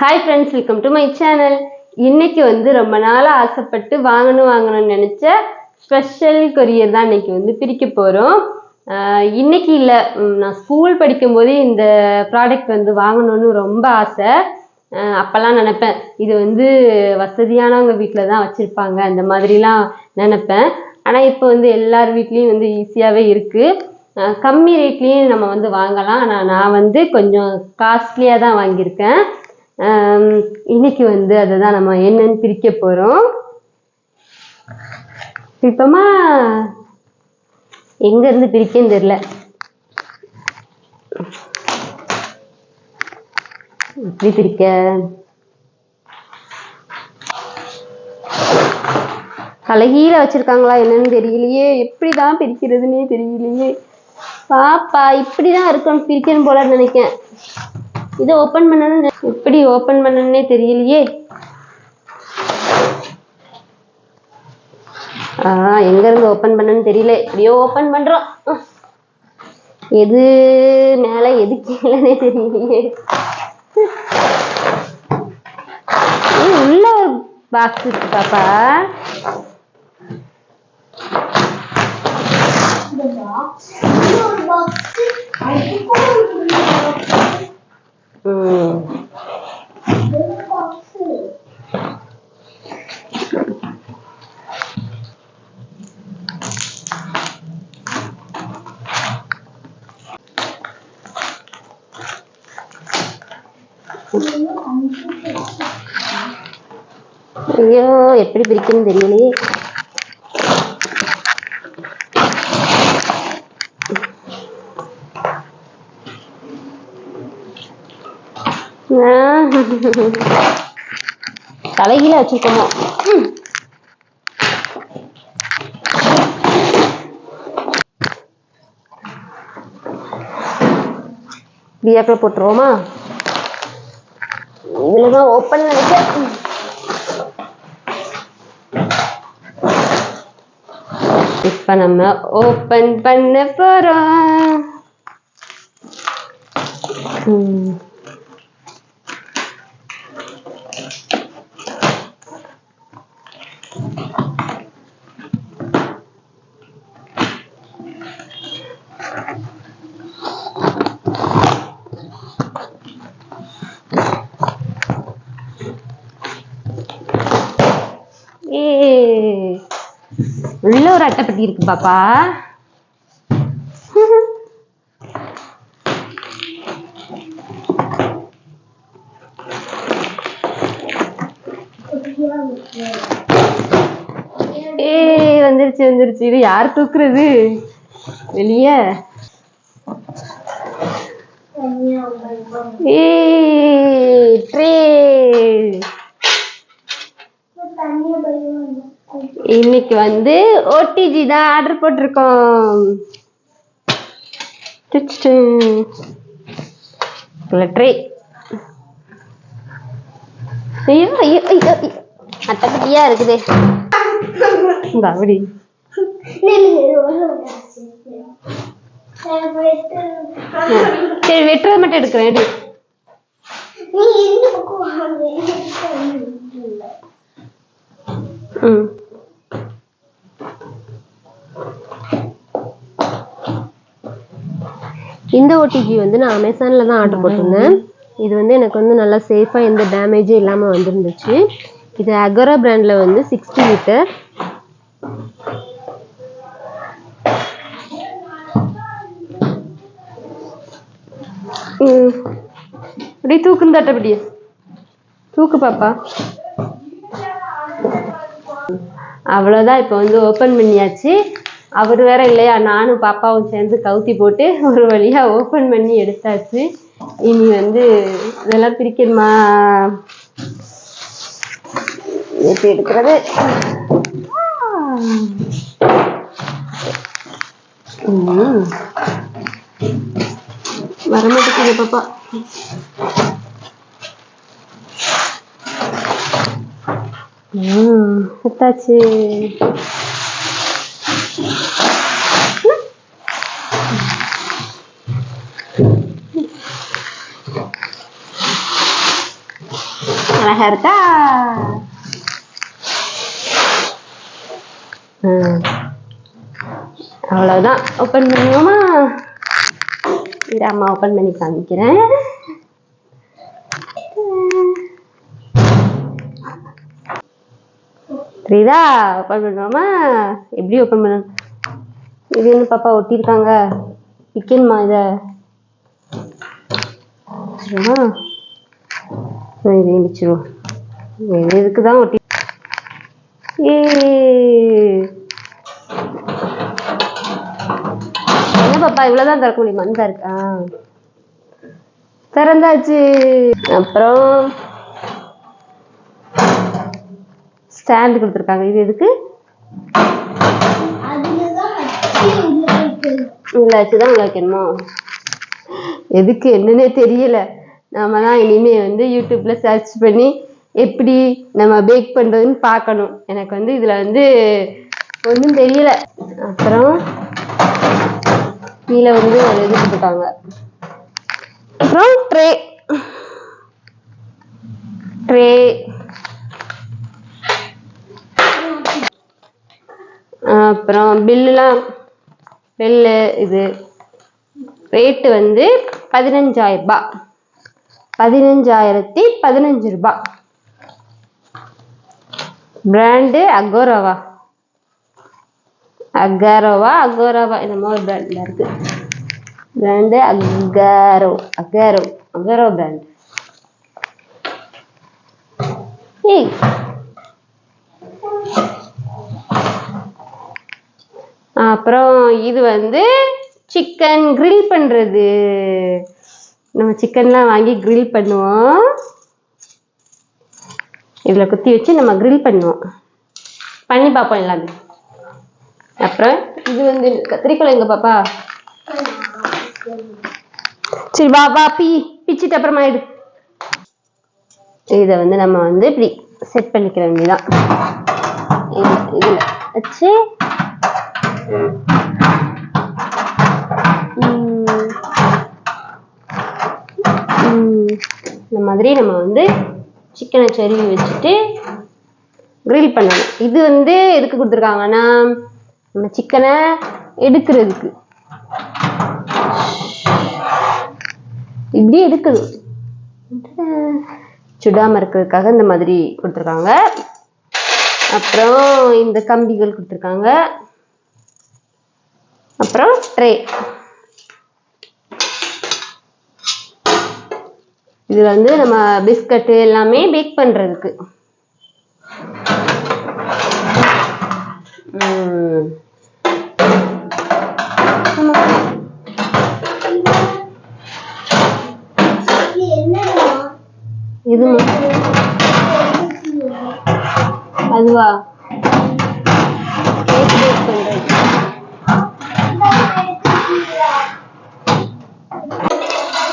Hi friends welcome to my channel இன்னைக்கு வந்து ரொம்ப நாளாக ஆசைப்பட்டு வாங்கணும் வாங்கணும்னு நினச்ச ஸ்பெஷல் கொரியர் தான் இன்னைக்கு வந்து பிரிக்க போகிறோம் இன்னைக்கு இல்லை நான் ஸ்கூல் படிக்கும்போதே இந்த ப்ராடக்ட் வந்து வாங்கணும்னு ரொம்ப ஆசை. அப்போல்லாம் நினப்பேன். நினைப்பேன் இது வந்து வசதியானவங்க வீட்டில் தான் வச்சுருப்பாங்க அந்த மாதிரிலாம் நினப்பேன். ஆனால் இப்போ வந்து எல்லார் வீட்லேயும் வந்து ஈஸியாகவே இருக்குது கம்மி ரேட்லேயும் நம்ம வந்து வாங்கலாம். ஆனால் நான் வந்து கொஞ்சம் காஸ்ட்லியாக தான் வாங்கியிருக்கேன். இன்னைக்கு வந்து அதை தான் நம்ம என்னன்னு பிரிக்க போகிறோம் இப்பமா எங்கேருந்து பிரிக்கன்னு தெரில எப்படி பிரிக்க? தலைகீழ வச்சிருக்காங்களா என்னன்னு தெரியலையே. எப்படிதான் பிரிக்கிறதுன்னே பிரிக்கிறதுனே தெரியலையே. பாப்பா இப்படிதான் இருக்கணும் பிரிக்கணும் போல நினைக்கேன். இதை ஓப்பன் பண்ணணும் எப்படி ஓப்பன் பண்ணணும்னே தெரியலையே. ஆ எங்க இருந்து ஓப்பன் பண்ணணும்னு தெரியல. எப்படியோ ஓப்பன் பண்றோம். எது மேல எது கீழே தெரியலையே. உள்ள ஒரு பாக்ஸ் இருக்கு பாப்பா. ம் ஐயோ எப்படி பிரிக்கணும்னு தெரியலையே. தலைகீழ வச்சிருக்கோமோ. ம். போட்டுருவோமா? இதுல தான் ஓப்பன் நினைக்கிறேன் இப்ப நம்ம ஓபன் பண்ண போறோம் ம். ஏய் உள்ள ஒரு அட்டைப்பட்டி இருக்கு பாப்பா. ஏய் வந்துருச்சு வந்துருச்சு. இது யார் தூக்குறது? வெளிய. ஏய் இன்னைக்கு வந்து ஓடிஜி தான் ஆர்டர் போட்டிருக்கோம். ட்ரே ஐயோ ஐயோ ஐயோ ஐயோ. அட்டைப்பட்டியா இருக்குதே. இங்க அப்படி சரி வெட்டுறது மட்டும் எடுக்கிறேன் எடு. ம். இந்த ஓடிஜி வந்து நான் அமேசானில் தான் ஆர்டர் போட்டிருந்தேன். இது வந்து எனக்கு வந்து நல்லா சேஃபாக எந்த டேமேஜும் இல்லாமல் வந்துருந்துச்சு. இது அகரா பிராண்டில் வந்து சிக்ஸ்டி லிட்டர் அப்படியே தூக்குன்னு தட்டப்படியே தூக்கு பாப்பா. அவ்வளோதான் இப்போ வந்து ஓப்பன் பண்ணியாச்சு. அவர் வேற இல்லையா? நானும் பாப்பாவும் சேர்ந்து கவுத்தி போட்டு ஒரு வழியா ஓப்பன் பண்ணி எடுத்தாச்சு. இனி வந்து இதெல்லாம் பிரிக்கணுமா எப்படி எடுக்கிறது. வரமாட்டேங்குது பாப்பா. ம் எடுத்தாச்சு அழகா இருக்கா ம். அவ்வளவுதான் ஓப்பன் பண்ணுவோமா இரு அம்மா ஓப்பன் பண்ணி காமிக்கிறேன் தெரியுதா ஓப்பன் பண்ணுவோமா எப்படி ஓப்பன் பண்ண. இது என்ன பாப்பா ஒட்டியிருக்காங்க. விற்கணுமா இதை? இதே மிச்சிருவோம் இது இதுக்கு தான் ஒட்டி ஏ என்ன பாப்பா இவ்வளவுதான் திறக்க முடியுமா? இந்த இருக்கா? திறந்தாச்சு. அப்புறம் ஸ்டாண்ட் கொடுத்துருக்காங்க. இது எதுக்கு? அதுலதான் வச்சு தான் வைக்கணுமா? எதுக்கு? என்னன்னே தெரியல. நாம தான் இனிமே வந்து யூடியூப்ல சர்ச் பண்ணி எப்படி நம்ம பேக் பண்றதுன்னு பார்க்கணும். எனக்கு வந்து இதுல வந்து ஒன்றும் தெரியல. அப்புறம் கீழே வந்து ஒரு இது கொடுத்துருக்காங்க. அப்புறம் ட்ரே ட்ரே அப்புறம் பில்லுலாம் பில்லு இது ரேட்டு வந்து பதினஞ்சாயிரம் பதினஞ்சாயிரத்தி பதினஞ்சு ரூபாய் பிராண்டு அகோரோவா அகாரோவா அகோரோவா என்னமோ ஒரு பிராண்ட்ல இருக்கு. Brand Agaro Agaro Agaro brand ஏய் அப்புறம் இது வந்து சிக்கன் கிரில் பண்றது. நம்ம சிக்கன்லாம் வாங்கி கிரில் பண்ணுவோம். இதுல குத்தி வச்சு நம்ம கிரில் பண்ணுவோம். பண்ணி பார்ப்போம் எல்லாமே. அப்புறம் இது வந்து கத்திரிக்கோள் எங்க பாப்பா? சரி வா வா பி பிச்சுட்டு அப்புறமா எடு. இதை வந்து நம்ம வந்து இப்படி செட் பண்ணிக்கிற வேண்டியதான் இதில் வச்சு இந்த மாதிரி நம்ம வந்து சிக்கனை செருவி வச்சுட்டு க்ரில் பண்ணணும். இது வந்து எதுக்கு கொடுத்துருக்காங்கன்னா நம்ம சிக்கனை எடுக்கிறதுக்கு. இப்படி எடுக்கணும். சுடாமல் இருக்கிறதுக்காக இந்த மாதிரி கொடுத்துருக்காங்க. அப்புறம் இந்த கம்பிகள் கொடுத்துருக்காங்க. அப்புறம் ட்ரே இதில் வந்து நம்ம பிஸ்கட்டு எல்லாமே பேக் பண்றதுக்கு. ம். அதுவா? கேக் பேக் பண்ணுறது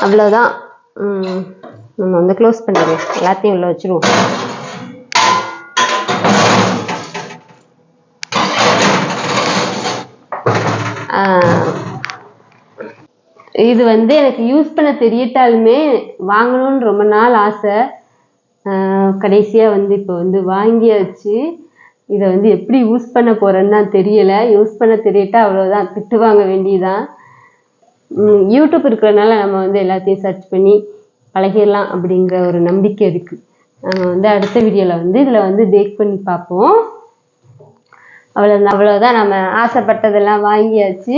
அவ்வளோதான் நம்ம வந்து க்ளோஸ் பண்ணிடுவோம் எல்லாத்தையும் உள்ள வச்சிருவோம். இது வந்து எனக்கு யூஸ் பண்ண தெரியட்டாலுமே வாங்கணும்னு ரொம்ப நாள் ஆசை. கடைசியாக வந்து இப்போ வந்து வாங்கியாச்சு. இதை வந்து எப்படி யூஸ் பண்ண போகிறேன்னு தான் தெரியலை. யூஸ் பண்ண தெரியட்டா அவ்வளோதான் திட்டு வாங்க வேண்டியதான் யூடியூப் இருக்கிறனால நம்ம வந்து எல்லாத்தையும் சர்ச் பண்ணி பழகிடலாம் அப்படிங்கிற ஒரு நம்பிக்கை இருக்குது நம்ம வந்து அடுத்த வீடியோவில் வந்து இதில் வந்து பேக் பண்ணி பார்ப்போம். அவ்வளோ அவ்வளோதான் நம்ம ஆசைப்பட்டதெல்லாம் வாங்கியாச்சு.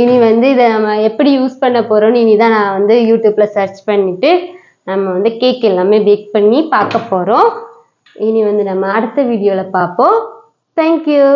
இனி வந்து இதை நம்ம எப்படி யூஸ் பண்ண போகிறோம்னு இனி தான் நான் வந்து யூடியூப்பில் சர்ச் பண்ணிவிட்டு நம்ம வந்து கேக் எல்லாமே பேக் பண்ணி பார்க்க போகிறோம் இனி வந்து நம்ம அடுத்த வீடியோவில் பார்ப்போம். தேங்க்யூ